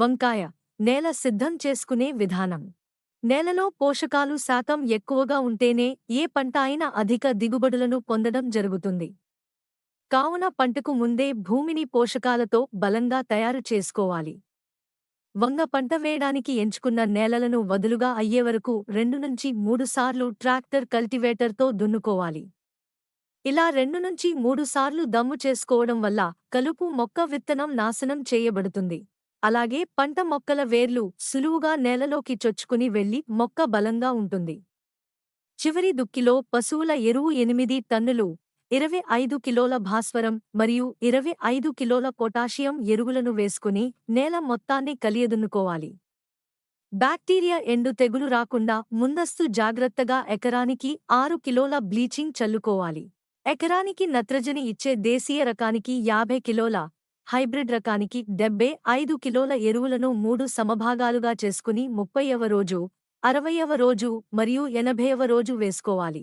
వంకాయ నేల సిద్ధం చేసుకునే విధానం. నేలలో పోషకాలు శాతం ఎక్కువగా ఉంటేనే ఏ పంట అయినా అధిక దిగుబడులను పొందడం జరుగుతుంది. కావున పంటకు ముందే భూమిని పోషకాలతో బలంగా తయారు చేసుకోవాలి. వంగ పంట వేయడానికి ఎంచుకున్న నేలలను వదులుగా అయ్యేవరకు రెండు నుంచి మూడుసార్లు ట్రాక్టర్ కల్టివేటర్తో దున్నుకోవాలి. ఇలా రెండు నుంచి మూడుసార్లు దమ్ము చేసుకోవడం వల్ల కలుపు మొక్క విత్తనం నాశనం చేయబడుతుంది. అలాగే పంట మొక్కల వేర్లు సులువుగా నేలలోకి చొచ్చుకుని వెళ్ళి మొక్క బలంగా ఉంటుంది. చివరి దుక్కిలో పశువుల ఎరువు ఎనిమిది టన్నులు ఇరవై ఐదు కిలోల భాస్వరం మరియు ఇరవై ఐదు కిలోల పొటాషియం ఎరువులను వేసుకుని నేల మొత్తాన్ని కలియదున్నుకోవాలి. బ్యాక్టీరియా ఎండు తెగులు రాకుండా ముందస్తు జాగ్రత్తగా ఎకరానికి ఆరు కిలోల బ్లీచింగ్ చల్లుకోవాలి. ఎకరానికి నత్రజని ఇచ్చే దేశీయ రకానికి యాభై కిలోల హైబ్రిడ్ రకానికి డెబ్బై ఐదు కిలోల ఎరువులను మూడు సమభాగాలుగా చేసుకుని ముప్పైవ రోజు అరవయవ రోజు మరియు ఎనభైవ రోజు వేసుకోవాలి.